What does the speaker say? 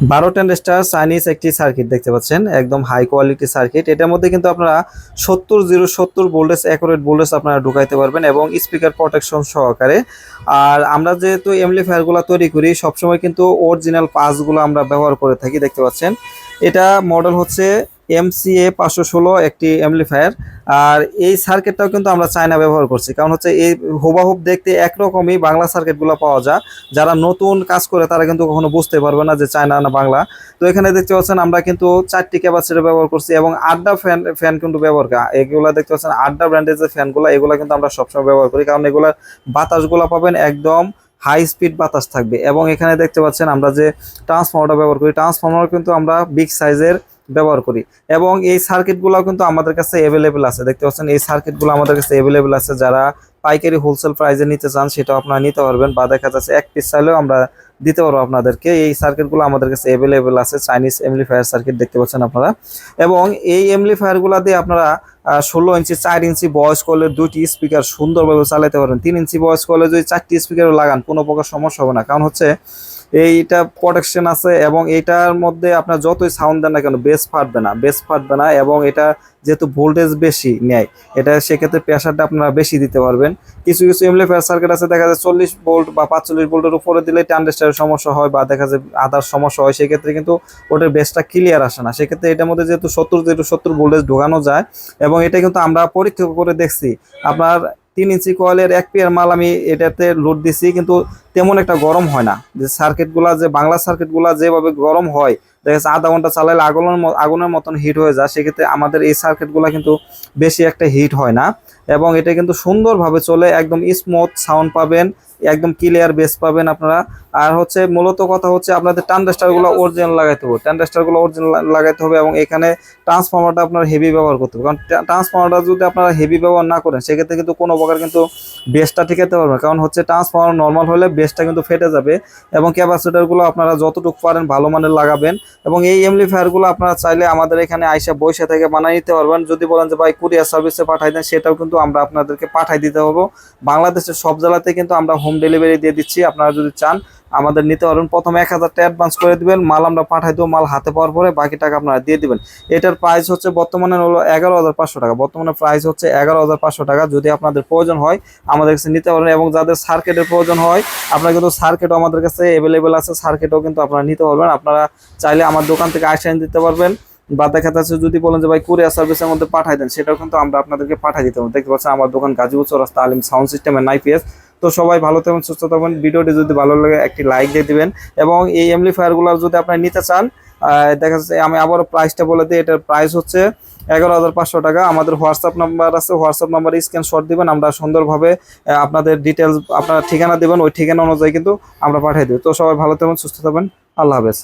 বারো ten star Chinese একটি circuit দেখতে পাচ্ছেন, একদম হাই কোয়ালিটি সার্কিট এটার মধ্যে কিন্তু আপনারা সত্তর জিরো সত্তর ভোল্টেজ অ্যাকুরেট ভোল্টেজ আপনারা ঢুকাইতে পারবেন এবং স্পিকার প্রোটেকশন সহকারে। আর আমরা যেহেতু এমলিফায়ারগুলো তৈরি করি, সবসময় কিন্তু অরিজিনাল পাসগুলো আমরা ব্যবহার করে থাকি, দেখতে পাচ্ছেন। এটা মডেল হচ্ছে এমসিএ পাঁচশো ষোলো একটি এমলিফায়ার আর এই সার্কিটটাও কিন্তু আমরা চায়না ব্যবহার করছি। কারণ হচ্ছে এই হুবাহুব দেখতে একরকমই বাংলা সার্কিটগুলো পাওয়া যায়। যারা নতুন কাজ করে, তারা কিন্তু কখনো বুঝতে পারবে না যে চায়না না বাংলা। তো এখানে দেখতে পাচ্ছেন আমরা কিন্তু চারটি ক্যাপাসিটি ব্যবহার করছি এবং আড্ডা ফ্যান ফ্যান কিন্তু ব্যবহার করি। এগুলো দেখতে পাচ্ছেন আড্ডা ব্র্যান্ডের যে ফ্যানগুলো এগুলো কিন্তু আমরা সবসময় ব্যবহার করি। কারণ এগুলোর বাতাসগুলো পাবেন একদম হাই স্পিড বাতাস থাকবে। এবং এখানে দেখতে পাচ্ছেন আমরা যে ট্রান্সফর্মারটা ব্যবহার করি ট্রান্সফর্মার কিন্তু আমরা বিগ সাইজের ব্যবহার করি। এবং এই সার্কিটগুলো কিন্তু আমাদের কাছে অ্যাভেলেবেল আছে। দেখতে পাচ্ছেন, এই সার্কিটগুলো আমাদের কাছে অ্যাভেলেবেল আছে। যারা পাইকারি হোলসেল প্রাইসে নিতে চান, সেটাও আপনারা নিতে পারবেন বা দেখা যাচ্ছে এক পিস চাইলেও আমরা দিতে পারব আপনাদেরকে। এই সার্কিটগুলো আমাদের কাছে অ্যাভেলেবেল আছে চাইনিজ এমলিফায়ার সার্কিট দেখতে পাচ্ছেন আপনারা। এবং এই এমলিফায়ারগুলো দিয়ে আপনারা ষোলো ইঞ্চি, চার ইঞ্চি বয়স কলের দুইটি স্পিকার সুন্দরভাবে চালাতে পারবেন। তিন ইঞ্চি বয়স কলে যদি চারটি স্পিকারও লাগান, কোনো প্রকার সমস্যা হবে না। কারণ হচ্ছে এইটা প্রোটেকশন আছে এবং এইটার মধ্যে আপনার যতই সাউন্ড দেন না কেন বেস ফাটবে না বেস ফাটবে না এবং এটা যেহেতু ভোল্টেজ বেশি নেয়, এটা সেক্ষেত্রে প্রেশারটা আপনারা বেশি দিতে পারবেন। কিছু কিছু এমলিফায়ার সার্কিট আছে, দেখা যায় চল্লিশ ভোল্ট বা পাঁচচল্লিশ ভোল্টের উপরে দিলে ট্রানজিস্টারের সমস্যা হয় বা দেখা যায় আদার সমস্যা হয়, সেক্ষেত্রে কিন্তু ওটার বেসটা ক্লিয়ার আসে না। সেক্ষেত্রে এটার মধ্যে যেহেতু সত্তর যেহেতু সত্তর ভোল্টেজ ঢোকানো যায় এবং এটা কিন্তু আমরা পরীক্ষা করে দেখছি, আপনার তিন ইঞ্চি কয়েলের এক পেয়ার মাল আমি এটাতে লোড দিছি, কিন্তু তেমন একটা গরম হয় না। যে সার্কিটগুলা যে বাংলা সার্কিটগুলা যেভাবে গরম হয়, দেখা যাচ্ছে আধা ঘণ্টা চালাইলে আগুনের আগুনের মতন হিট হয়ে যায়, সেক্ষেত্রে আমাদের এই সার্কিটগুলো কিন্তু বেশি একটা হিট হয় না। এবং এটা কিন্তু সুন্দরভাবে চলে, একদম স্মুথ সাউন্ড পাবেন। একদম ক্লিয়ার বেস পাবেন আপনারা। আর হচ্ছে মূলত কথা হচ্ছে আপনাদের ট্রানজিস্টারগুলো অরিজিনাল লাগাইতে হবে। ট্রানজিস্টারগুলো অরিজিনাল লাগাইতে হবে এবং এখানে ট্রান্সফর্মারটা আপনার হেভি ব্যবহার করতে হবে। কারণ ট্রান্সফর্মারটা যদি আপনারা হেভি ব্যবহার না করেন, সেক্ষেত্রে কিন্তু কোনো প্রকার কিন্তু বেসটা টিকাতে পারবে না। কারণ হচ্ছে ট্রান্সফর্মার নর্মাল হলে বেসটা কিন্তু ফেটে যাবে এবং ক্যাপাসিটারগুলো আপনারা যতটুকু পারেন ভালো মানের লাগাবেন এবং এই এমলিফায়ারগুলো আপনারা চাইলে আমাদের এখানে আইসা বৈশা থেকে বানিয়ে নিতে পারবেন। যদি বলেন যে, ভাই কুরিয়ার সার্ভিসে পাঠাই দেন, সেটাও কিন্তু আমরা আপনাদেরকে পাঠাই দিতে পারব বাংলাদেশের সব জেলাতে কিন্তু আমরা হোম ডেলিভারি দিয়ে দিচ্ছি। আপনারা যদি চান, আমাদের নিতে পারবেন। প্রথমে এক হাজার টাকা অ্যাডভান্স করে দিবেন। মাল আমরা পাঠাই দেবো, মাল হাতে পাওয়ার পরে বাকি টাকা আপনারা দিয়ে দিবেন। এটার প্রাইস হচ্ছে বর্তমানে হলো এগারো হাজার পাঁচশো টাকা। বর্তমানে প্রাইস হচ্ছে এগারো হাজার পাঁচশো টাকা। যদি আপনাদের প্রয়োজন হয়, আমাদের কাছে নিতে পারেন এবং যাদের সার্কিটের প্রয়োজন হয়, আপনারা কিন্তু সার্কিটও আমাদের কাছে অ্যাভেলেবেল আছে। সার্কিটও কিন্তু আপনারা নিতে পারবেন। আপনারা চাইলে আমার দোকান থেকে আইসা এনে দিতে পারবেন। বা দেখা যাচ্ছে যদি বলেন যে, ভাই কুরিয়ার সার্ভিসের মধ্যে পাঠাই দেন, সেটাও কিন্তু আমরা আপনাদেরকে পাঠাই দিতে পারব। দেখতে পাচ্ছেন, আমার দোকান গাজীপুর চৌরাস্তা আলিম সাউন্ড সিস্টেমের নাইপিএস। তো সবাই ভালো থাকবেন সুস্থ থাকবেন ভিডিওটি যদি ভালো লাগে, একটি লাইক দিয়ে দিবেন। এবং এই এমলিফায়ারগুলো যদি আপনারা নিতে চান দেখা যাচ্ছে আমি আবারও প্রাইসটা বলে দিই, এটার প্রাইস হচ্ছে এগারো হাজার পাঁচশো টাকা। আমাদের হোয়াটসঅ্যাপ নাম্বার আছে হোয়াটসঅ্যাপ নাম্বারে স্ক্রিনশট দিবেন, আমরা সুন্দরভাবে আপনাদের ডিটেলস আপনার ঠিকানা দিবেন, ওই ঠিকানা অনুযায়ী কিন্তু আমরা পাঠিয়ে দেবো তো সবাই ভালো থাকবেন সুস্থ থাকবেন আল্লাহ হাফেজ।